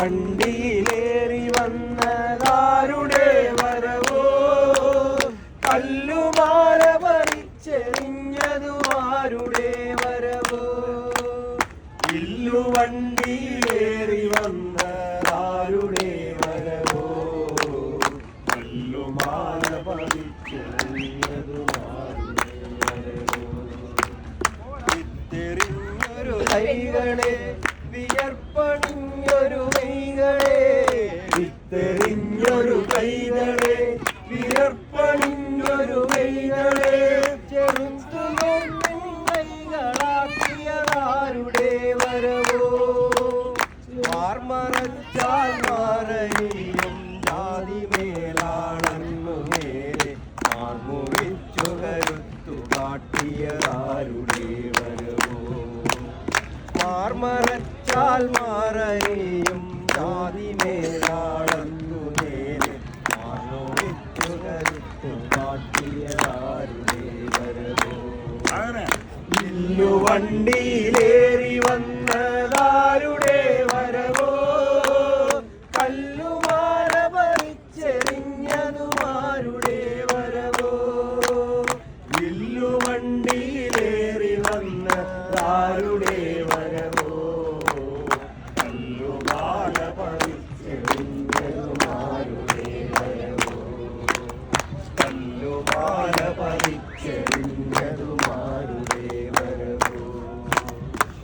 വണ്ടിയിലേറി വന്നതാരുടെ വരവോ? കല്ലുമാല പറിച്ചെറിഞ്ഞതു ആരുടെ വരവോ? ഇല്ലു വണ്ടിയിലേറി വന്നതാരുടെ വരവോ? കൈകളെ വിയർപ്പണിഞ്ഞൊരു കൈകളെ വിത്തെറിഞ്ഞൊരു കൈകളെ വിയർപ്പണിഞ്ഞൊരു കൈകളെ ചെറുത്തു കൈകളാക്കിയതാരുടെ വരവോ? മാർമറച്ചാൽ മാറയും ജാതി മേലാണെന്നു മേലെ കരുത്തു കാട്ടിയതാരുടെ മാർമറച്ചാൽ മാറയും. ജാതി വണ്ടിയിലേറി വന്നതാരുടെ വരവോ? കല്ലുമാല പറിച്ചെറിഞ്ഞതുമാരുടെ വരവോ? വില്ലു വണ്ടിയിലേറി വന്നതാരുടെ காலம்